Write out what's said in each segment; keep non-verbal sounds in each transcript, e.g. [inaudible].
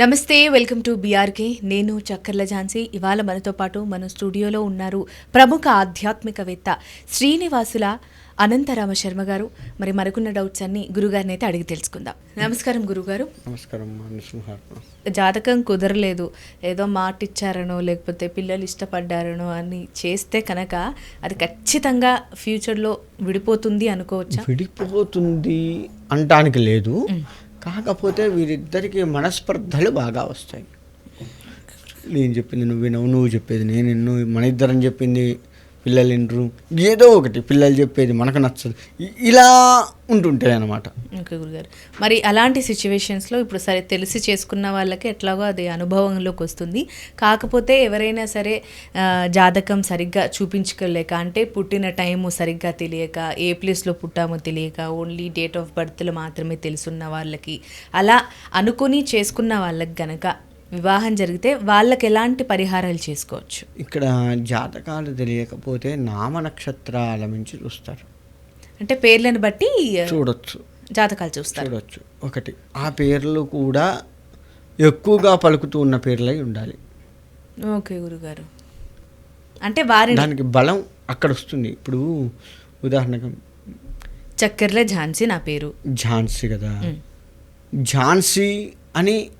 నమస్తే welcome to BRK నేను చక్కర్ల ఝాన్సీ. ఇవాళ మనతో పాటు మన స్టూడియోలో ఉన్నారు ప్రముఖ ఆధ్యాత్మికవేత్త శ్రీనివాసుల అనంతరామ శర్మ గారు. మరి మనకున్న డౌట్స్ అన్ని గురుగారిని అయితే అడిగి తెలుసుకుందాం. నమస్కారం గురుగారు. నమస్కారం జాతకం కుదరలేదు. ఏదో మాట ఇచ్చారనో లేకపోతే పిల్లలు ఇష్టపడ్డారనో అని చేస్తే కనుక అది ఖచ్చితంగా ఫ్యూచర్లో విడిపోతుంది అనుకోవచ్చా? విడిపోతుంది అంటానికి లేదు. కాకపోతే వీరిద్దరికి మనస్పర్ధలు బాగా వస్తాయి. నేను చెప్పింది నువ్వు వినవు నువ్వు చెప్పేది నేను విన్ను మన ఇద్దరం చెప్పింది పిల్లలు వినరు ఏదో ఒకటి పిల్లలు చెప్పేది మనకు నచ్చదు. ఇలా ఉంటుంటాయి అనమాట ఓకే గురుగారు. మరి అలాంటి సిచ్యువేషన్స్లో ఇప్పుడు సరే తెలిసి చేసుకున్న వాళ్ళకి ఎట్లాగో అది అనుభవంలోకి వస్తుంది. కాకపోతే ఎవరైనా సరే జాతకం సరిగ్గా చూపించుకోలేక అంటే పుట్టిన టైము సరిగ్గా తెలియక ఏ ప్లేస్లో పుట్టామో తెలియక ఓన్లీ డేట్ ఆఫ్ బర్త్లు మాత్రమే తెలుసున్న వాళ్ళకి అలా అనుకుని చేసుకున్న వాళ్ళకి గనక వివాహం జరిగితే వాళ్ళకి ఎలాంటి పరిహారాలు చేసుకోవచ్చు? ఇక్కడ జాతకాలు తెలియకపోతే నామ నక్షత్రాల నుంచి చూస్తారు. అంటే పేర్లను బట్టి చూడొచ్చు. జాతకాలు చూస్తారు. చూడొచ్చు. ఒకటి ఆ పేర్లు కూడా ఎక్కువగా పలుకుతూ ఉన్న పేర్లై ఉండాలి. ఓకే గురుగారు. అంటే వారిని దానికి బలం అక్కడ వస్తుంది. ఇప్పుడు ఉదాహరణకు చక్కెర్ల ఝాన్సీ నా పేరు. ఝాన్సీ కదా. ఝాన్సీ అని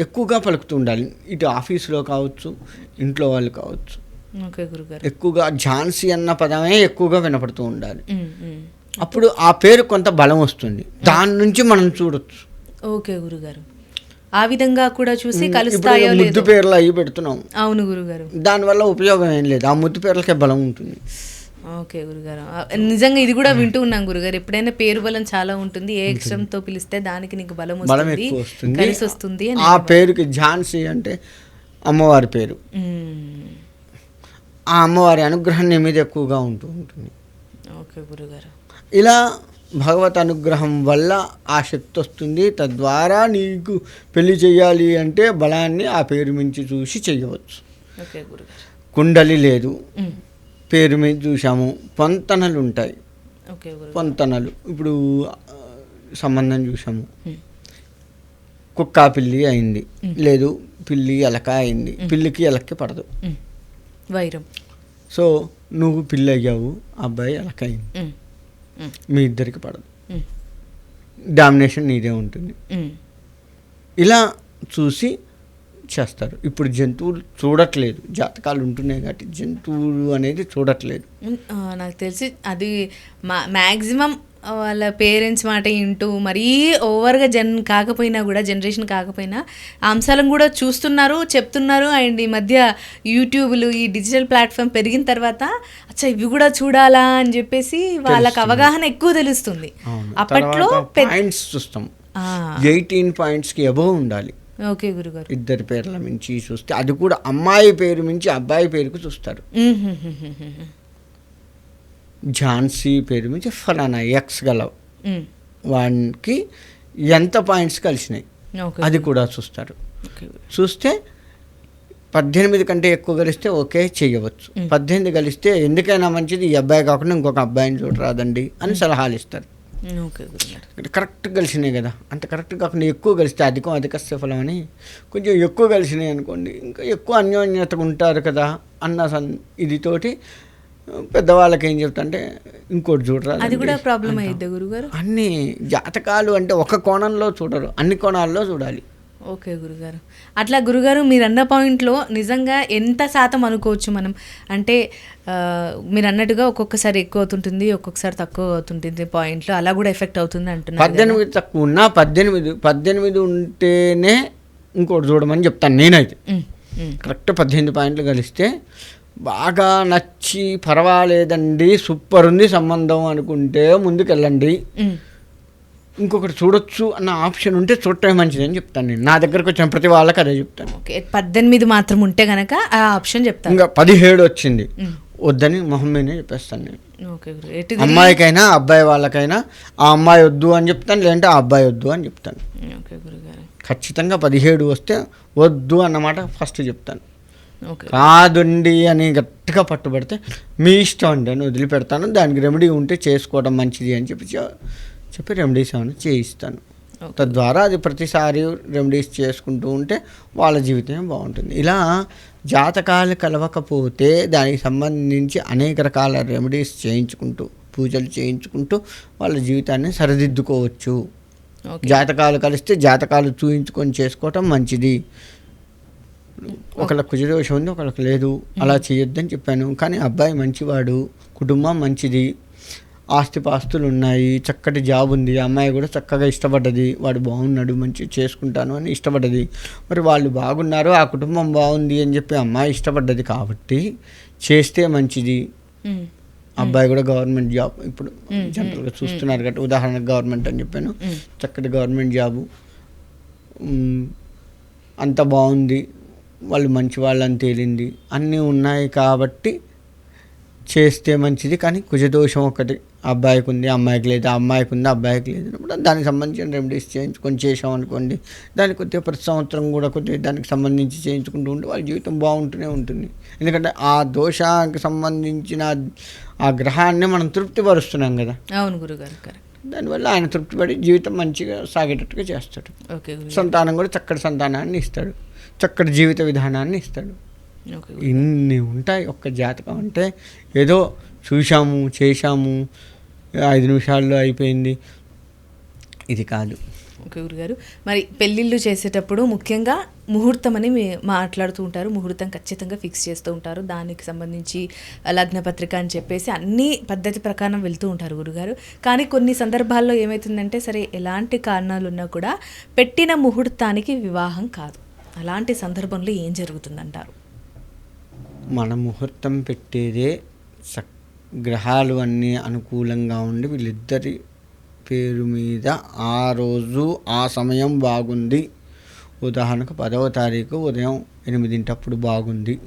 ఎక్కువగా పలుకుతూ ఉండాలి ఇటు ఆఫీసులో కావచ్చు ఇంట్లో వాళ్ళు కావచ్చు. ఎక్కువగా ఝాన్సీ అన్న పదమే ఎక్కువగా వినపడుతూ ఉండాలి. అప్పుడు ఆ పేరు కొంత బలం వస్తుంది. దాని నుంచి మనం చూడొచ్చు. ఓకే గురుగారు. ఆ విధంగా కూడా చూసి కలుస్తాయో ముద్దు పేర్లు అవి పెడుతున్నాం. అవును గురుగారు. దానివల్ల ఉపయోగం ఏం లేదు. ఆ ముద్దు పేర్లకే బలం ఉంటుంది. ఓకే గురుగారు. నిజంగా ఇది కూడా వింటూ ఉన్నాం గురుగారు. ఎప్పుడైనా పేరు బలం చాలా ఉంటుంది. ఏ అక్షరంతో పిలిస్తే దానికి నీకు బలం వస్తుంది కలిసి వస్తుంది ఆ పేరుకి ఝాన్సీ అంటే అమ్మవారి పేరు. ఉమ్. ఆ అమ్మవారి అనుగ్రహం నీ మీద ఎక్కువగా ఉంటూ ఉంటుంది. ఓకే గురుగారు. ఇలా భగవత్ అనుగ్రహం వల్ల ఆ శక్తి వస్తుంది. తద్వారా నీకు పెళ్ళి చేయాలి అంటే బలాన్ని ఆ పేరు మించి చూసి చేయవచ్చు. కుండలి లేదు. ఉమ్. పేరు మీద చూసాము పొంతనలు ఉంటాయి పొంతనలు. ఇప్పుడు సంబంధం చూసాము. కుక్క పిల్లి అయింది. లేదు పిల్లి ఎలక అయింది. పిల్లికి ఎలక్కి పడదు. వైరం. సో నువ్వు పిల్లి అయ్యావు అబ్బాయి ఎలక అయింది. మీ ఇద్దరికి పడదు. డామినేషన్ నీదే ఉంటుంది. ఇలా చూసి చేస్తారు. ఇప్పుడు జంతువులు చూడట్లేదు. జాతకాలు ఉంటున్నాయి కాబట్టి జంతువులు అనేది చూడట్లేదు. నాకు తెలిసి అది మా మ్యాక్సిమం వాళ్ళ పేరెంట్స్ మాట వింటూ మరీ ఓవర్గా జన్ కాకపోయినా కూడా జనరేషన్ కాకపోయినా అంశాలను కూడా చూస్తున్నారు చెప్తున్నారు. అండ్ ఈ మధ్య యూట్యూబ్లు ఈ డిజిటల్ ప్లాట్ఫామ్ పెరిగిన తర్వాత అచ్చా ఇవి కూడా చూడాలా అని చెప్పేసి వాళ్ళకి అవగాహన ఎక్కువ తెలుస్తుంది. అప్పట్లో చూస్తాం. ఎయిటీన్ పాయింట్స్కి అబోవ్ ఉండాలి. ఓకే గురుగారు. ఇద్దరి పేర్ల మించి చూస్తే అది కూడా అమ్మాయి పేరు మించి అబ్బాయి పేరుకు చూస్తారు. ఝాన్సీ పేరు మించి ఫలానా ఎక్స్ గల వానికి ఎంత పాయింట్స్ కలిసినాయి అది కూడా చూస్తారు. చూస్తే పద్దెనిమిది కంటే ఎక్కువ కలిస్తే ఓకే చేయవచ్చు. పద్దెనిమిది కలిస్తే ఎందుకైనా మంచిది ఈ అబ్బాయి కాకుండా ఇంకొక అబ్బాయిని చూడరాదండి అని సలహాలు ఇస్తారు. కరెక్ట్ కలిసినాయి కదా. అంత కరెక్ట్ కాకుండా ఎక్కువ కలిస్తే అధికం అధిక ఫలం అని కొంచెం ఎక్కువ కలిసినాయి అనుకోండి ఇంకా ఎక్కువ అన్యోన్యతగా ఉంటారు కదా అన్న సన్ ఇదితోటి పెద్దవాళ్ళకి ఏం చెప్తాంటే ఇంకోటి చూడరా అది కూడా ప్రాబ్లం అయ్యిద్దా గురుగారు? అన్ని జాతకాలు అంటే ఒక కోణంలో చూడరు అన్ని కోణాల్లో చూడాలి. ఓకే గురుగారు. అట్లా గురుగారు మీరు అన్న పాయింట్లో నిజంగా ఎంత శాతం అనుకోవచ్చు మనం? అంటే మీరు అన్నట్టుగా ఒక్కొక్కసారి ఎక్కువ అవుతుంటుంది ఒక్కొక్కసారి తక్కువ అవుతుంటుంది పాయింట్లో. అలా కూడా ఎఫెక్ట్ అవుతుంది అంటున్నారు. పద్దెనిమిది తక్కువ ఉన్నా పద్దెనిమిది పద్దెనిమిది ఉంటేనే ఇంకోటి చూడమని చెప్తాను నేనైతే. కరెక్ట్ పద్దెనిమిది పాయింట్లు కలిస్తే బాగా నచ్చి పర్వాలేదండి సూపర్ ఉంది సంబంధం అనుకుంటే ముందుకెళ్ళండి. ఇంకొకటి చూడొచ్చు అన్న ఆప్షన్ ఉంటే చూడటమే మంచిది అని చెప్తాను నేను. నా దగ్గరకు వచ్చిన ప్రతి వాళ్ళకి అదే చెప్తాను. ఓకే పద్దెనిమిది మాత్రం ఉంటే గనక ఆ ఆప్షన్ చెప్తాను. ఇంకా పదిహేడు వచ్చింది. వద్దని మొహం మీదనే చెప్పేస్తాను నేను. అమ్మాయికైనా అబ్బాయి వాళ్ళకైనా ఆ అమ్మాయి వద్దు అని చెప్తాను లేదంటే ఆ అబ్బాయి వద్దు అని చెప్తాను. ఖచ్చితంగా పదిహేడు వస్తే వద్దు అన్నమాట ఫస్ట్ చెప్తాను. కాదండి అని గట్టిగా పట్టుబడితే మీ ఇష్టం అండి అని వదిలిపెడతాను. దానికి రెమెడీ ఉంటే చేసుకోవడం మంచిది అని చెప్పి చెప్పి రెమెడీస్ ఏమైనా చేయిస్తాను. తద్వారా అది ప్రతిసారి రెమెడీస్ చేసుకుంటూ ఉంటే వాళ్ళ జీవితం బాగుంటుంది. ఇలా జాతకాలు కలవకపోతే దానికి సంబంధించి అనేక రకాల రెమెడీస్ చేయించుకుంటూ పూజలు చేయించుకుంటూ వాళ్ళ జీవితాన్ని సరిదిద్దుకోవచ్చు. జాతకాలు కలిస్తే జాతకాలు చూయించుకొని చేసుకోవటం మంచిది. ఒకళ్ళకి కుజదోషం ఉంది ఒకళ్ళకి లేదు. అలా చేయొద్దని చెప్పాను. కానీ అబ్బాయి మంచివాడు కుటుంబం మంచిది. ఆస్తిపాస్తులు ఉన్నాయి చక్కటి జాబ్ ఉంది అమ్మాయి కూడా చక్కగా ఇష్టపడ్డది వాడు బాగున్నాడు మంచి చేసుకుంటాను అని ఇష్టపడ్డది. మరి వాళ్ళు బాగున్నారు ఆ కుటుంబం బాగుంది అని చెప్పి అమ్మాయి ఇష్టపడ్డది కాబట్టి చేస్తే మంచిది. అబ్బాయి కూడా గవర్నమెంట్ జాబ్ ఇప్పుడు జనరల్గా చూస్తున్నారు కాబట్టి ఉదాహరణకు గవర్నమెంట్ అని చెప్పాను. చక్కటి గవర్నమెంట్ జాబు. అంత బాగుంది వాళ్ళు మంచి వాళ్ళని తేలింది. అన్నీ ఉన్నాయి కాబట్టి చేస్తే మంచిది కానీ కుజదోషం ఒకటి అబ్బాయికి ఉంది అమ్మాయికి లేదు అమ్మాయికి ఉంది అబ్బాయికి లేదు అన్నప్పుడు దానికి సంబంధించిన రెమెడీస్ చేయించుకొని చేసాం అనుకోండి దానికి కొద్దిగా ప్రతి సంవత్సరం కూడా కొద్దిగా దానికి సంబంధించి చేయించుకుంటూ ఉంటే వాళ్ళ జీవితం బాగుంటూనే ఉంటుంది. ఎందుకంటే ఆ దోషానికి సంబంధించిన ఆ గ్రహాన్ని మనం తృప్తిపరుస్తున్నాం కదా. అవును గురుగారు కరెక్ట్. దానివల్ల ఆయన తృప్తిపడి జీవితం మంచిగా సాగేటట్టుగా చేస్తాడు. సంతానం కూడా చక్కటి సంతానాన్ని ఇస్తాడు. చక్కటి జీవిత విధానాన్ని ఇస్తాడు. ఇన్ని ఉంటాయి ఒక్క జాతకం అంటే ఏదో చూశాము చేశాము. ఐదు నిమిషాల్లో అయిపోయింది. ఇది కాదు. ఓకే గురుగారు. మరి పెళ్ళిళ్ళు చేసేటప్పుడు ముఖ్యంగా ముహూర్తం అని మాట్లాడుతూ ఉంటారు. ముహూర్తం ఖచ్చితంగా ఫిక్స్ చేస్తూ ఉంటారు. దానికి సంబంధించి లగ్న పత్రిక అని చెప్పేసి అన్ని పద్ధతి ప్రకారం వెళ్తూ ఉంటారు గురుగారు. కానీ కొన్ని సందర్భాల్లో ఏమవుతుందంటే సరే ఎలాంటి కారణాలు ఉన్నా కూడా పెట్టిన ముహూర్తానికి వివాహం కాదు. అలాంటి సందర్భంలో ఏం జరుగుతుందంటారు? మన ముహూర్తం పెట్టేదే సక్ గ్రహాలు అన్నీ అనుకూలంగా ఉండి వీళ్ళిద్దరి పేరు మీద ఆ రోజు ఆ సమయం బాగుంది. ఉదాహరణకు పదవ తారీఖు ఉదయం ఎనిమిదింటప్పుడు బాగుంది.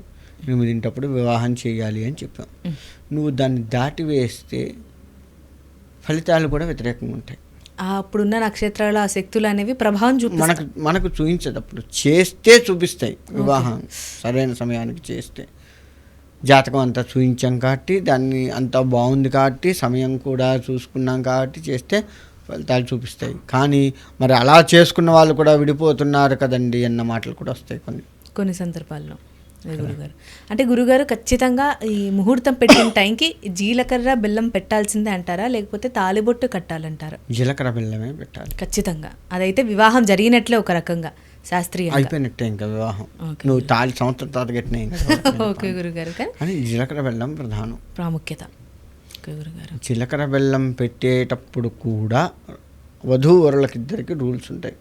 ఎనిమిదింటప్పుడు వివాహం చేయాలి అని చెప్పాం. నువ్వు దాన్ని దాటి వేస్తే ఫలితాలు కూడా వ్యతిరేకంగా ఉంటాయి. అప్పుడున్న నక్షత్రాల ఆ శక్తులు అనేవి ప్రభావం చూపిస్తాయి. మనకు మనకు చూపించదు అప్పుడు. చేస్తే చూపిస్తాయి వివాహం. సరైన సమయానికి చేస్తే. జాతకం అంతా చూపించాం కాబట్టి దాన్ని అంతా బాగుంది కాబట్టి సమయం కూడా చూసుకున్నాం కాబట్టి చేస్తే ఫలితాలు చూపిస్తాయి. కానీ మరి అలా చేసుకున్న వాళ్ళు కూడా విడిపోతున్నారు కదండి అన్న మాటలు కూడా వస్తాయి కొన్ని. కొన్ని సందర్భాల్లో. గురుగారు. అంటే గురుగారు ఖచ్చితంగా ఈ ముహూర్తం పెట్టిన టైంకి జీలకర్ర బెల్లం పెట్టాల్సిందే అంటారా? లేకపోతే తాలిబొట్టు కట్టాలంటారా? జీలకర్ర బెల్లమే పెట్టాలి. ఖచ్చితంగా. అదైతే వివాహం జరిగినట్లే ఒక రకంగా. శాస్త్రీయంగా. అయిపోయినట్టే ఇంకా వివాహం. నువ్వు తాళి సంవత్సరం ఇంకా [laughs] ఓకే గురుగారు. కానీ జీలకర్ర బెల్లం ప్రధానం. ప్రాముఖ్యత. గురుగారు. జీలకర్ర బెల్లం పెట్టేటప్పుడు కూడా వధూవరులకిద్దరికి రూల్స్ ఉంటాయి.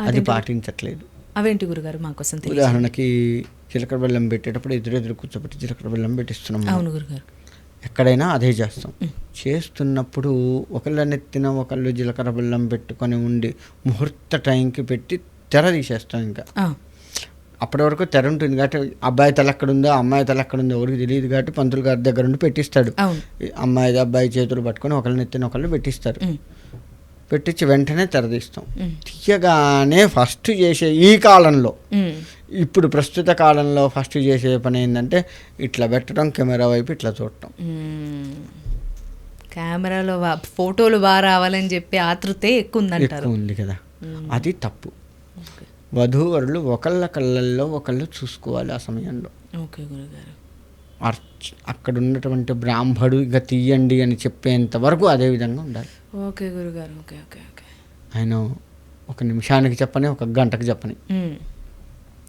అది? పాటించట్లేదు. అవేంటి గురుగారు మాకోసం ఉదాహరణకి జీలకర్ర బెల్లం పెట్టేటప్పుడు ఎదురెదురు కూర్చోబెట్టి జీలకర్ర బెల్లం పెట్టిస్తున్నాం. అవును గురుగారు. ఎక్కడైనా అదే చేస్తాం. చేస్తున్నప్పుడు ఒకళ్ళ నెత్తిన ఒకళ్ళు జీలకర్ర బెల్లం పెట్టుకొని ఉండి ముహూర్త టైంకి పెట్టి తెర తీసేస్తాం ఇంకా. అప్పటి వరకు తెర ఉంటుంది కాబట్టి అబ్బాయి తల ఎక్కడ ఉందో అమ్మాయి తల ఎక్కడ ఉందో ఎవరికి తెలియదు కాబట్టి పంతులు గారి దగ్గర ఉండి పెట్టిస్తాడు. అమ్మాయి అబ్బాయి చేతులు పట్టుకొని ఒకళ్ళ నెత్తిన ఒకళ్ళు పెట్టిస్తారు. పెట్టించి వెంటనే తెరదీస్తాం ఉమ్, తీయగానే ఫస్ట్ చేసే ఈ కాలంలో. ఇప్పుడు ప్రస్తుత కాలంలో ఫస్ట్ చేసే పని ఏంటంటే ఇట్లా పెట్టడం కెమెరా వైపు ఇట్లా చూడటం. కెమెరాలో ఫోటోలు బాగా రావాలని చెప్పి ఆతృతే ఎక్కువ ఉంది కదా. అది తప్పు. వధూవరులు ఒకళ్ళ కళ్ళల్లో ఒకళ్ళు చూసుకోవాలి ఆ సమయంలో. ఓకే గురుగారు. అర్చ్ అక్కడ ఉన్నటువంటి బ్రాహ్మడు ఇక తీయండి అని చెప్పేంత వరకు అదే విధంగా ఉండాలి. ఓకే గురుగారు ఓకే ఓకే ఓకే. ఆయన ఒక నిమిషానికి చెప్పని ఒక గంటకు చెప్పని.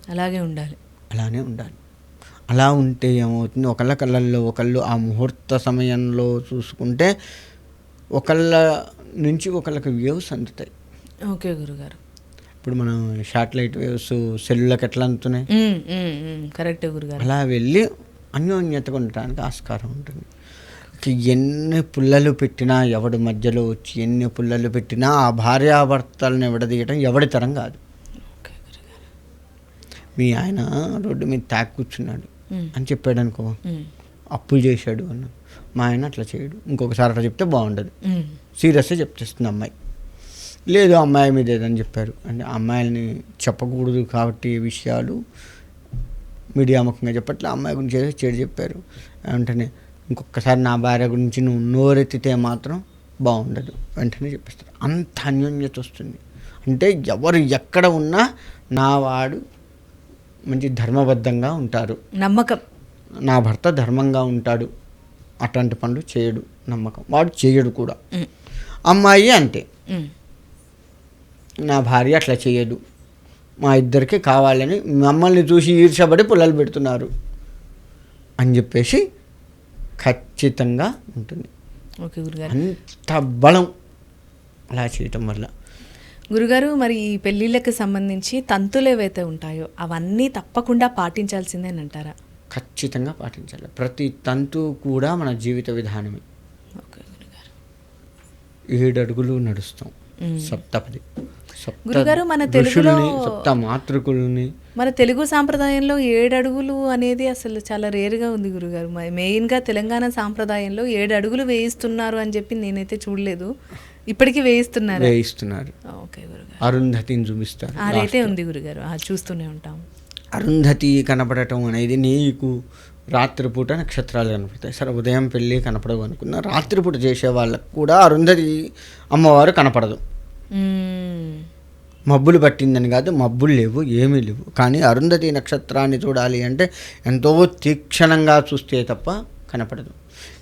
అలాగే ఉండాలి. అలానే ఉండాలి. అలా ఉంటే ఏమవుతుంది? ఒకళ్ళ కళ్ళల్లో ఒకళ్ళు ఆ ముహూర్త సమయంలో చూసుకుంటే ఒకళ్ళ నుంచి ఒకళ్ళకి వేవ్స్ అందుతాయి. ఓకే గురుగారు. ఇప్పుడు మనం శాటిలైట్ వేవ్స్ సెల్లులకు ఎట్లా అందుతున్నాయి. కరెక్టే గురుగారు. అలా వెళ్ళి అన్యోన్యతగా ఉండటానికి ఆస్కారం ఉంటుంది. ఎన్ని పుల్లలు పెట్టినా ఎవడి మధ్యలో వచ్చి ఎన్ని పుల్లలు పెట్టినా ఆ భార్యాభర్తలను ఎవడదీయటం ఎవడి తరం కాదు. మీ ఆయన రోడ్డు మీద తాకి కూర్చున్నాడు. అని చెప్పాడు అనుకో. అప్పులు చేశాడు అన్న మా ఆయన అట్లా చేయడు. ఇంకొకసారి అట్లా చెప్తే బాగుండదు. సీరియస్గా చెప్తేస్తుంది అమ్మాయి. లేదు అమ్మాయి మీద ఏదని చెప్పారు. అంటే అమ్మాయిల్ని చెప్పకూడదు కాబట్టి విషయాలు మీడియా ముఖంగా చెప్పట్లే అమ్మాయి గురించి ఏదో చెడు చెప్పారు. వెంటనే ఇంకొకసారి నా భార్య గురించి నువ్వు నోరెత్తితే మాత్రం బాగుండదు. వెంటనే చెప్పేస్తారు. అంత అన్యోన్యత వస్తుంది. అంటే ఎవరు ఎక్కడ ఉన్నా నా వాడు మంచి ధర్మబద్ధంగా ఉంటారు నమ్మకం. నా భర్త ధర్మంగా ఉంటాడు. అట్లాంటి పనులు చేయడు నమ్మకం. వాడు చేయడు కూడా. అమ్మాయి అంతే. నా భార్య అట్లా చేయదు. మా ఇద్దరికి కావాలని మమ్మల్ని చూసి ఈర్షపడి పుల్లలు పెడుతున్నారు అని చెప్పేసి ఖచ్చితంగా ఉంటుంది. ఓకే గురుగారు. అంత బలం అలా చేయటం వల్ల. గురుగారు మరి ఈ పెళ్ళిళ్ళకి సంబంధించి తంతులు ఏవైతే ఉంటాయో అవన్నీ తప్పకుండా పాటించాల్సిందేనంటారా ఖచ్చితంగా పాటించాలి. ప్రతి తంతు కూడా మన జీవిత విధానమే. ఓకే గురుగారు. ఏడు అడుగులు నడుస్తాం. సప్తపది. సప్త గురుగారు, మన తెలుగులో- సప్త మాతృకుల్ని. మన తెలుగు సాంప్రదాయంలో ఏడు అడుగులు అనేది అసలు చాలా రేరుగా ఉంది గురుగారు. మ- మెయిన్గా తెలంగాణ సాంప్రదాయంలో ఏడు అడుగులు వేయిస్తున్నారు అని చెప్పి నేనైతే చూడలేదు. ఇప్పటికీ వేయిస్తున్నారు. వేయిస్తున్నారు. ఓకే గురుగారు. అరుంధతిని చూపిస్తారు అదైతే ఉంది గురుగారు. అది చూస్తూనే ఉంటాం. అరుంధతి కనపడటం అనేది నీకు రాత్రిపూట నక్షత్రాలు కనపడతాయి. సరే ఉదయం పెళ్ళి కనపడవు అనుకున్నా రాత్రిపూట చేసే వాళ్ళకు కూడా అరుంధతి అమ్మవారు కనపడదు. మబ్బులు పట్టిందని కాదు మబ్బులు లేవు ఏమీ లేవు. కానీ అరుంధతి నక్షత్రాన్ని చూడాలి అంటే ఎంతో తీక్షణంగా చూస్తే తప్ప కనపడదు.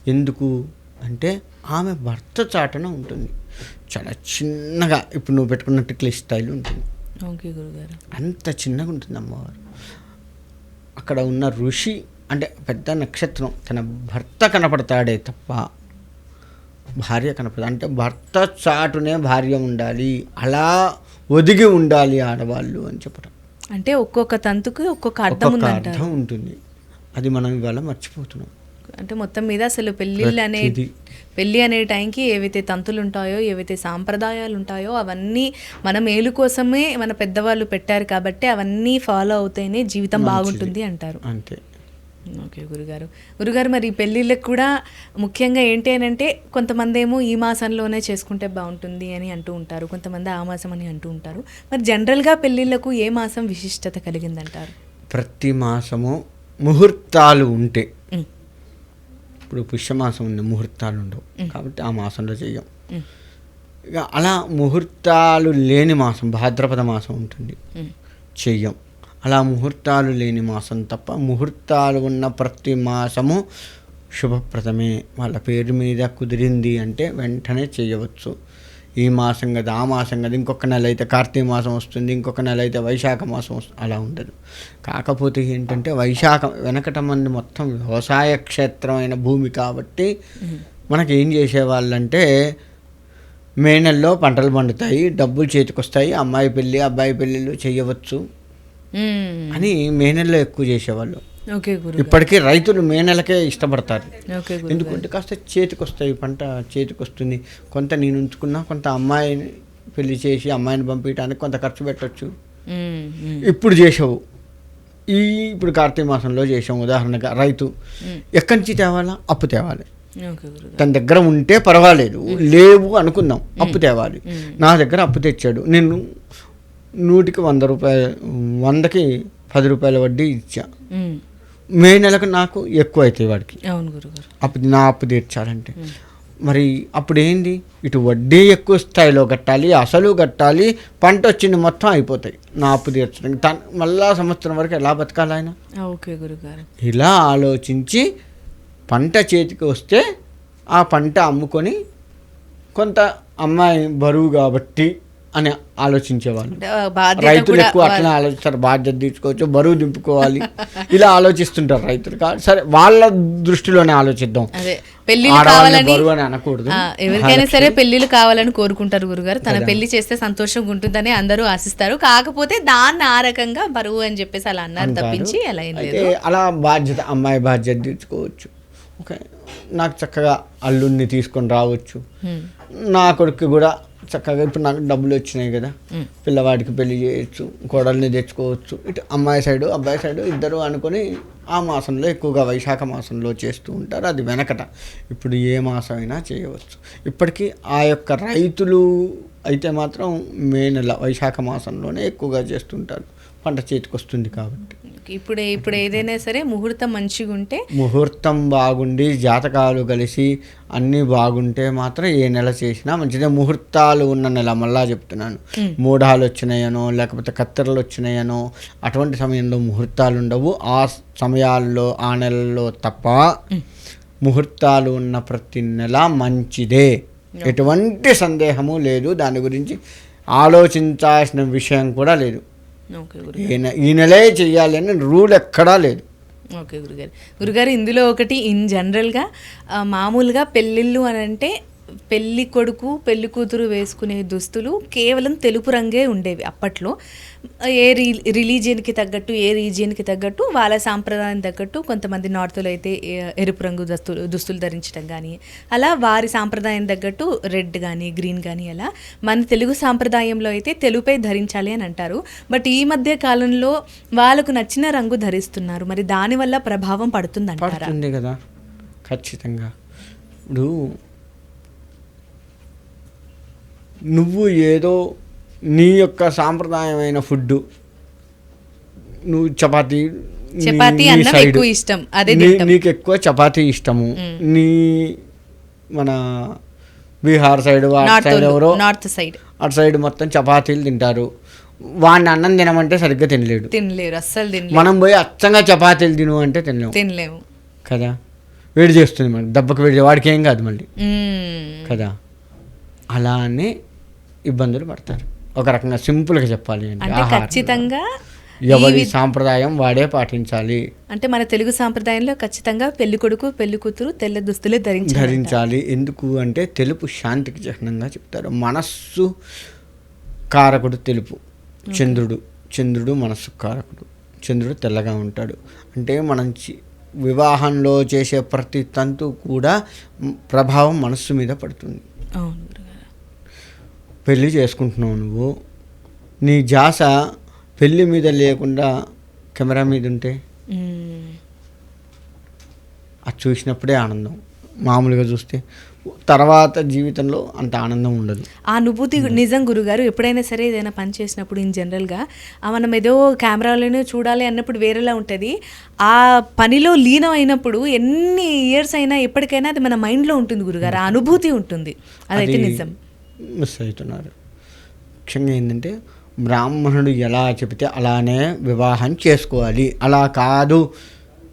ఎందుకు అంటే ఆమె భర్త చాటున ఉంటుంది. చాలా చిన్నగా ఇప్పుడు నువ్వు పెట్టుకున్న టిక్లెస్ స్టైల్ ఉంటుంది. ఓకే గురుగారు. అంత చిన్నగా ఉంటుంది అమ్మవారు. అక్కడ ఉన్న ఋషి అంటే పెద్ద నక్షత్రం తన భర్త కనపడతాడే తప్ప భార్య కనపడదు. అంటే భర్త చాటునే భార్య ఉండాలి. అలా ఒదిగి ఉండాలి ఆడవాళ్ళు అని చెప్పడం. అంటే ఒక్కొక్క తంతుకు ఒక్కొక్క అర్థం అర్థం ఉంటుంది. అది మనం ఇవాళ మర్చిపోతున్నాం. అంటే మొత్తం మీద అసలు పెళ్ళిళ్ళు అనే. పెళ్ళి అనే టైంకి ఏవైతే తంతులు ఉంటాయో ఏవైతే సాంప్రదాయాలు ఉంటాయో అవన్నీ మన మేలు కోసమే మన పెద్దవాళ్ళు పెట్టారు కాబట్టి అవన్నీ ఫాలో అవుతేనే జీవితం బాగుంటుంది అంటారు. అంతే. ఓకే గురుగారు. గురుగారు మరి పెళ్ళిళ్ళకి కూడా ముఖ్యంగా ఏంటి అని అంటే కొంతమంది ఏమో ఈ మాసంలోనే చేసుకుంటే బాగుంటుంది అని అంటూ ఉంటారు కొంతమంది ఆ మాసం అని అంటూ ఉంటారు. మరి జనరల్గా పెళ్ళిళ్ళకు ఏ మాసం విశిష్టత కలిగిందంటారు? ప్రతి మాసము ముహూర్తాలు ఉంటే. ఇప్పుడు పుష్యమాసం ఉంది ముహూర్తాలు ఉండవు. కాబట్టి ఆ మాసంలో చెయ్యం. ఇక అలా ముహూర్తాలు లేని మాసం భాద్రపద మాసం ఉంటుంది. చెయ్యం. అలా ముహూర్తాలు లేని మాసం తప్ప ముహూర్తాలు ఉన్న ప్రతి మాసము శుభప్రదమే. వాళ్ళ పేరు మీద కుదిరింది అంటే వెంటనే చేయవచ్చు. ఈ మాసం కదా ఆ మాసం కదా ఇంకొక నెల అయితే కార్తీక మాసం వస్తుంది ఇంకొక నెల అయితే వైశాఖ మాసం వస్తుంది అలా ఉండదు. కాకపోతే ఏంటంటే వైశాఖ వెనకట మంది మొత్తం వ్యవసాయ క్షేత్రమైన భూమి కాబట్టి మనకి ఏం చేసేవాళ్ళంటే మే నెలలో పంటలు పండుతాయి డబ్బులు చేతికొస్తాయి అమ్మాయి పెళ్ళి అబ్బాయి పెళ్ళిళ్ళు చేయవచ్చు. అని మే నెలలో ఎక్కువ చేసేవాళ్ళు. ఇప్పటికీ రైతులు మే నెలకే ఇష్టపడతారు ఎందుకంటే కాస్త చేతికి వస్తాయి పంట చేతికి వస్తుంది కొంత నేను ఉంచుకున్నా కొంత అమ్మాయిని పెళ్ళి చేసి అమ్మాయిని పంపించడానికి కొంత ఖర్చు పెట్టొచ్చు. మ్మ్. మ్మ్. ఇప్పుడు చేసావు. ఈ ఇప్పుడు కార్తీక మాసంలో చేసాం ఉదాహరణగా రైతు ఎక్కడి నుంచి తేవాలా? అప్పు తేవాలి. తన దగ్గర ఉంటే పర్వాలేదు. లేవు అనుకుందాం. అప్పు తేవాలి. నా దగ్గర అప్పు తెచ్చాడు. నేను నూటికి వంద రూపాయలు వందకి పది రూపాయల వడ్డీ ఇచ్చా. మే నెలకు నాకు ఎక్కువ అవుతాయి వాడికి. అవును గురుగారు. అప్పు నా అప్పు తీర్చాలంటే. మరి అప్పుడు ఏంది ఇటు వడ్డీ ఎక్కువ స్థాయిలో కట్టాలి అసలు కట్టాలి పంట వచ్చింది మొత్తం అయిపోతాయి. నా అప్పు తీర్చడానికి. తన మళ్ళా సంవత్సరం వరకు ఎలా బతకాలి ఆయన? ఓకే గురుగారు. ఇలా ఆలోచించి పంట చేతికి వస్తే ఆ పంట అమ్ముకొని కొంత అమ్మాయి బరువు కాబట్టి అని ఆలోచించేవాళ్ళు. రైతులు ఎక్కువ అట్లా ఆలోచిస్తారు బాధ్యత తీర్చుకోవచ్చు బరువు దింపుకోవాలి. ఇలా ఆలోచిస్తుంటారు రైతులు. సరే వాళ్ళ దృష్టిలోనే ఆలోచిద్దాం. ఆడవాళ్ళని కావాలని ఎవరికైనా సరే పెళ్ళిళ్ళు కావాలని కోరుకుంటారు గురుగారు. తన పెళ్ళి చేస్తే సంతోషంగా ఉంటుందని అందరూ ఆశిస్తారు. కాకపోతే దాన్ని ఆ రకంగా బరువు అని చెప్పేసి అలా అన్నారు తప్పించి అలా అలా బాధ్యత అమ్మాయి బాధ్యత తీర్చుకోవచ్చు ఓకే నాకు చక్కగా అల్లుడిని తీసుకొని రావచ్చు. నా కొడుకు కూడా చక్కగా ఇప్పుడు నాకు డబ్బులు వచ్చినాయి కదా. పిల్లవాడికి పెళ్ళి చేయొచ్చు కోడల్ని తెచ్చుకోవచ్చు. ఇటు అమ్మాయి సైడు అబ్బాయి సైడు ఇద్దరు అనుకొని ఆ మాసంలో ఎక్కువగా వైశాఖ మాసంలో చేస్తూ ఉంటారు. అది వెనకట. ఇప్పుడు ఏ మాసం అయినా చేయవచ్చు. ఇప్పటికీ ఆ యొక్క రైతులు అయితే మాత్రం మే నెల వైశాఖ మాసంలోనే ఎక్కువగా చేస్తుంటారు. పంట చేతికి వస్తుంది కాబట్టి. ఇప్పుడు ఇప్పుడు ఏదైనా సరే ముహూర్తం మంచిగా ఉంటే ముహూర్తం బాగుండి జాతకాలు కలిసి అన్నీ బాగుంటే మాత్రం ఏ నెల చేసినా మంచిదే. ముహూర్తాలు ఉన్న నెల మళ్ళా చెప్తున్నాను. మూఢాలు వచ్చినాయనో లేకపోతే కత్తెరలు వచ్చినాయనో అటువంటి సమయంలో ముహూర్తాలు ఉండవు. ఆ సమయాల్లో ఆ నెలల్లో తప్ప ముహూర్తాలు ఉన్న ప్రతి నెల మంచిదే. ఎటువంటి సందేహము లేదు. దాని గురించి ఆలోచించాల్సిన విషయం కూడా లేదు. ఓకే గురు ఈ నె- ఈ నెలే చెయ్యాలి అని రూల్ ఎక్కడా లేదు ఓకే గురుగారు గురుగారు ఇందులో ఒకటి ఇన్ జనరల్గా మామూలుగా పెళ్ళిళ్ళు అని అంటే పెళ్ళి కొడుకు పెళ్ళి కూతురు వేసుకునే దుస్తులు కేవలం తెలుపు రంగే ఉండేవి అప్పట్లో. ఏ రి రిలీజియన్కి తగ్గట్టు ఏ రీజియన్కి తగ్గట్టు వాళ్ళ సాంప్రదాయం తగ్గట్టు కొంతమంది నార్త్లో అయితే ఎరుపు రంగు దుస్తులు దుస్తులు ధరించడం కానీ అలా వారి సాంప్రదాయం తగ్గట్టు రెడ్ కానీ గ్రీన్ కానీ అలా మన తెలుగు సాంప్రదాయంలో అయితే తెలుపే ధరించాలి అని అంటారు. బట్ ఈ మధ్య కాలంలో వాళ్ళకు నచ్చిన రంగు ధరిస్తున్నారు. మరి దానివల్ల ప్రభావం పడుతుందంటారా? పడుతుంది కదా ఖచ్చితంగా. ఇప్పుడు నువ్వు ఏదో నీ యొక్క సాంప్రదాయమైన ఫుడ్ నువ్వు చపాతీ చపాతీ అన్నం. ఎక్కువ ఇష్టం. అదే. నీకు ఎక్కువ చపాతీ ఇష్టము. నీ మన బీహార్ సైడ్ సైడ్ ఎవరో నార్త్ సైడ్ అటు సైడ్ మొత్తం చపాతీలు తింటారు. వాడిని అన్నం తినమంటే సరిగ్గా తినలేడు. తినలేరు అస్సలు తినలేరు. మనం పోయి అచ్చంగా చపాతీలు తిను అంటే తినలేము. తినలేము. కదా? వేడి చేస్తుంది మనకి దెబ్బకి వేడి వాడికి ఏం కాదు మళ్ళీ. కదా? అలానే ఇబ్బందులు పడతారు. ఒక రకంగా సింపుల్గా చెప్పాలి అంటే. ఖచ్చితంగా ఎవరి సాంప్రదాయం వాడే పాటించాలి. అంటే మన తెలుగు సాంప్రదాయంలో ఖచ్చితంగా పెళ్ళి కొడుకు పెళ్ళి కూతురు తెల్ల దుస్తులే ధరించాలి ధరించాలి. ఎందుకు అంటే తెలుపు శాంతికి చిహ్నంగా చెప్తారు. మనస్సు కారకుడు తెలుపు. చంద్రుడు చంద్రుడు మనస్సు కారకుడు. చంద్రుడు తెల్లగా ఉంటాడు. అంటే మనం వివాహంలో చేసే ప్రతి తంతు కూడా ప్రభావం మనస్సు మీద పడుతుంది. అవును. పెళ్ళి చేసుకుంటున్నావు నువ్వు. నీ జాస పెళ్ళి మీద లేకుండా కెమెరా మీద ఉంటే. అది చూసినప్పుడే ఆనందం. మామూలుగా చూస్తే తర్వాత జీవితంలో అంత ఆనందం ఉండదు. ఆ అనుభూతి నిజం గురుగారు ఎప్పుడైనా సరే ఏదైనా పని చేసినప్పుడు ఇన్ జనరల్గా మనం ఏదో కెమెరాలోనే చూడాలి అన్నప్పుడు వేరేలా ఉంటుంది. ఆ పనిలో లీనం అయినప్పుడు ఎన్ని ఇయర్స్ అయినా ఎప్పటికైనా అది మన మైండ్లో ఉంటుంది గురుగారు. ఆ అనుభూతి ఉంటుంది. అదైతే నిజం. మిస్ అవుతున్నారు. ముఖ్యంగా ఏంటంటే బ్రాహ్మణుడు ఎలా చెబితే అలానే వివాహం చేసుకోవాలి. అలా కాదు.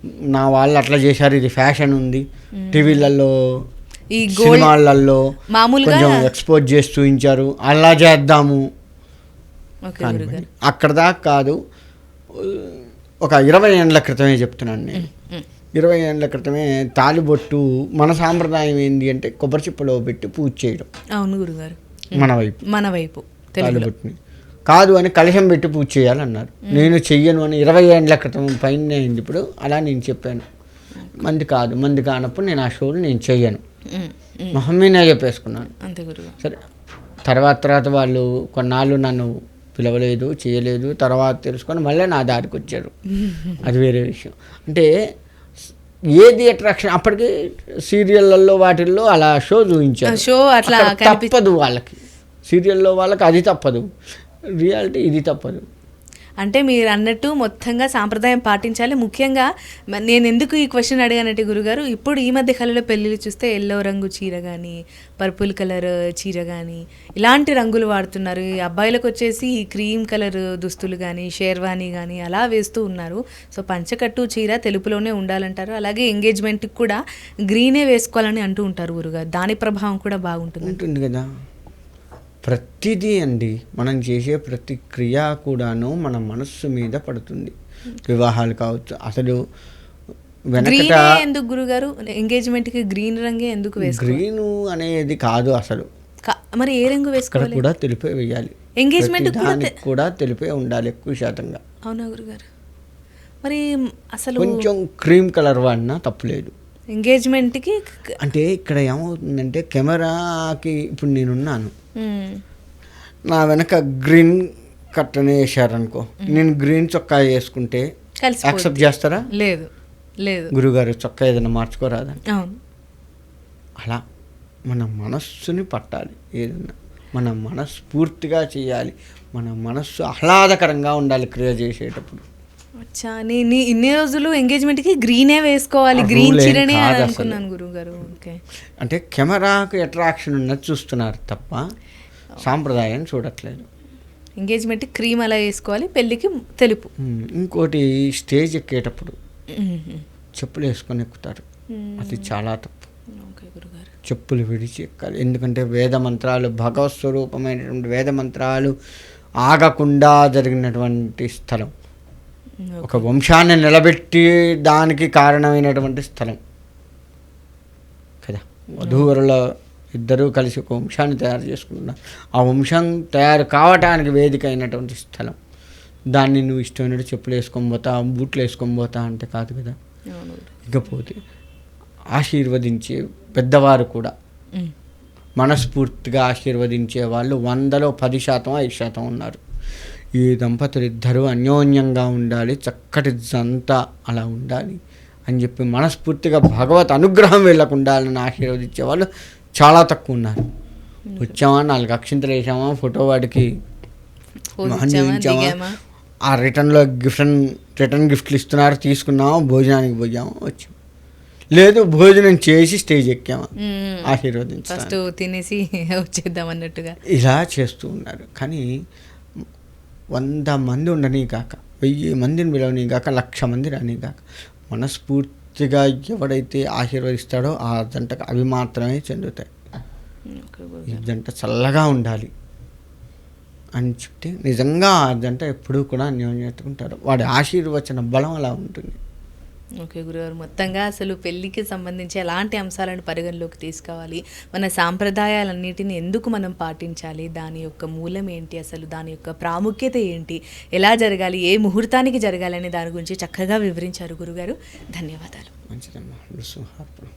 నా వాళ్ళు అట్లా చేశారు ఇది ఫ్యాషన్ ఉంది. టీవీలలో ఈ సినిమాలలో మామూలుగా కొంచెం ఎక్స్పోజ్ చేసి చూపించారు. అలా చేద్దాము. అక్కడ దాకా కాదు. ఒక ఇరవై ఏళ్ళ క్రితమే చెప్తున్నాను నేను. ఇరవై ఏళ్ళ క్రితమే తాలిబొట్టు మన సాంప్రదాయం ఏంటి అంటే కొబ్బరి చిప్పలో పెట్టి పూజ చేయడం. అవును గురుగారు. మన వైపు. మన వైపు తాలిబొట్టుని. కాదు అని కలశం పెట్టి పూజ చేయాలన్నారు. నేను చెయ్యను అని ఇరవై ఏళ్ళ క్రితం పైన అయింది ఇప్పుడు అలా నేను చెప్పాను. మంది కాదు మంది కానప్పుడు నేను ఆ షోలు నేను చెయ్యను. మ్మ్. మ్మ్. మొహమ్మీనే చెప్పేసుకున్నాను. సరే తర్వాత తర్వాత వాళ్ళు కొన్నాళ్ళు నన్ను పిలవలేదు చేయలేదు తర్వాత తెలుసుకొని మళ్ళీ నా దారికి వచ్చారు. అది వేరే విషయం. అంటే ఏది అట్రాక్షన్ అప్పటికి సీరియళ్ళల్లో వాటిల్లో అలా షో చూపించారు. షో అట్లా తప్పదు వాళ్ళకి. సీరియల్లో వాళ్ళకి అది తప్పదు. రియాలిటీ ఇది తప్పదు. అంటే మీరు అన్నట్టు మొత్తంగా సాంప్రదాయం పాటించాలి. ముఖ్యంగా నేను ఎందుకు ఈ క్వశ్చన్ అడిగానంటే గురుగారు ఇప్పుడు ఈ మధ్య కాలంలో పెళ్ళిళ్ళు చూస్తే ఎల్లో రంగు చీర కానీ పర్పుల్ కలర్ చీర కానీ ఇలాంటి రంగులు వాడుతున్నారు. ఈ అబ్బాయిలకు వచ్చేసి ఈ క్రీమ్ కలర్ దుస్తులు కానీ షేర్వానీ కానీ అలా వేస్తూ ఉన్నారు. సో పంచకట్టు చీర తెలుపులోనే ఉండాలంటారు. అలాగే ఎంగేజ్మెంట్కి కూడా గ్రీనే వేసుకోవాలని అంటూ ఉంటారు గురుగారు. దాని ప్రభావం కూడా బాగుంటుంది ఉంటుంది కదా. ప్రతిదీ అండి. మనం చేసే ప్రతి క్రియ కూడాను మన మనస్సు మీద పడుతుంది. వివాహాలు కావచ్చు అసలు వెనకట ఎందుకు గురుగారు? ఎంగేజ్మెంట్కి గ్రీన్ రంగే ఎందుకు గ్రీను అనేది కాదు అసలు. మరి ఏ రంగు వేసుకోవాలి? కూడా తెలిపే వేయాలి. ఎంగేజ్మెంట్ కూడా తెలిపే ఉండాలి ఎక్కువ శాతంగా. అవునా గురుగారు? మరి అసలు కొంచెం క్రీమ్ కలర్ వాడినా తప్పులేదు. ఎంగేజ్మెంట్కి క- అంటే ఇక్కడ ఏమవుతుందంటే కెమెరాకి ఇప్పుడు నేనున్నాను. నా వెనక గ్రీన్ కట్టనే వేశారనుకో నేను గ్రీన్ చొక్కా వేసుకుంటే. యాక్సెప్ట్ చేస్తారా? లేదు లేదు. గురుగారు చొక్కా ఏదైనా మార్చుకోరాదని అవును. అలా మన మనస్సుని పట్టాలి ఏదన్నా మన మనస్ఫూర్తిగా చేయాలి. మన మనస్సు ఆహ్లాదకరంగా ఉండాలి క్రియ చేసేటప్పుడు. అచ్చా నేను ఇన్ని రోజులు ఎంగేజ్మెంట్కి గ్రీనే వేసుకోవాలి గ్రీన్ చీరనే. అనుకున్నాను గురువు గారు ఓకే అంటే కెమెరాకు అట్రాక్షన్ ఉన్నది చూస్తున్నారు తప్ప సాంప్రదాయం చూడట్లేదు ఎంగేజ్మెంట్ క్రీమ్ అలా వేసుకోవాలి పెళ్ళికి తెలుపు ఇంకోటి స్టేజ్ ఎక్కేటప్పుడు. చెప్పులు వేసుకొని ఎక్కుతారు. అది చాలా తప్పు చెప్పులు విడిచి ఎక్కాలి ఎందుకంటే వేద మంత్రాలు భగవత్ స్వరూపమైనటువంటి వేద మంత్రాలు ఆగకుండా జరిగినటువంటి స్థలం. ఒక వంశాన్ని నిలబెట్టి దానికి కారణమైనటువంటి స్థలం. కదా? వధూవరుల ఇద్దరూ కలిసి ఒక వంశాన్ని తయారు చేసుకుంటున్నారు. ఆ వంశం తయారు కావటానికి వేదిక అయినటువంటి స్థలం. దాన్ని నువ్వు ఇష్టమైనట్టు చెప్పులు వేసుకొని పోతా బూట్లు వేసుకొని పోతా అంటే కాదు కదా. ఇకపోతే ఆశీర్వదించే పెద్దవారు కూడా. మనస్ఫూర్తిగా ఆశీర్వదించే వాళ్ళు వందలో పది శాతం ఐదు శాతం ఉన్నారు. ఈ దంపతులు ఇద్దరూ అన్యోన్యంగా ఉండాలి చక్కటి జంట అలా ఉండాలి అని చెప్పి మనస్ఫూర్తిగా భగవత్ అనుగ్రహం వీళ్ళకు ఉండాలని ఆశీర్వదించే వాళ్ళు చాలా తక్కువ ఉన్నారు వచ్చామా? నాలుగు అక్షింతలు వేసామా? ఫోటో వాడికి? ఆ రిటర్న్లో గిఫ్ట్ రిటర్న్ గిఫ్ట్లు ఇస్తున్నారు? తీసుకున్నామా? భోజనానికి పోయామా? వచ్చాం. లేదు భోజనం చేసి స్టేజ్ ఎక్కామా? ఫస్ట్ తినేసి [laughs] వచ్చేద్దాం అన్నట్టుగా ఇలా చేస్తూ ఉన్నారు. కానీ వంద మంది ఉండని కాక వెయ్యి మందిని పిలవని కాక లక్ష మంది రాని కాక మనస్ఫూర్తిగా ఎవడైతే ఆశీర్వదిస్తాడో ఆ జంటకు అవి మాత్రమే చెందుతాయి. ఈ జంట చల్లగా ఉండాలి అని చెప్తే నిజంగా ఆ జంట ఎప్పుడూ కూడా అన్యోన్యతకుంటారు వాడి ఆశీర్వచన బలం అలా ఉంటుంది ఓకే గురుగారు. మొత్తంగా అసలు పెళ్ళికి సంబంధించి ఎలాంటి అంశాలను పరిగణలోకి తీసుకోవాలి? మన సాంప్రదాయాలన్నిటిని ఎందుకు మనం పాటించాలి? దాని యొక్క మూలం ఏంటి? అసలు దాని యొక్క ప్రాముఖ్యత ఏంటి? ఎలా జరగాలి? ఏ ముహూర్తానికి జరగాలి? అనే దాని గురించి చక్కగా వివరించారు గురుగారు. ధన్యవాదాలు. మంచిదమ్మా.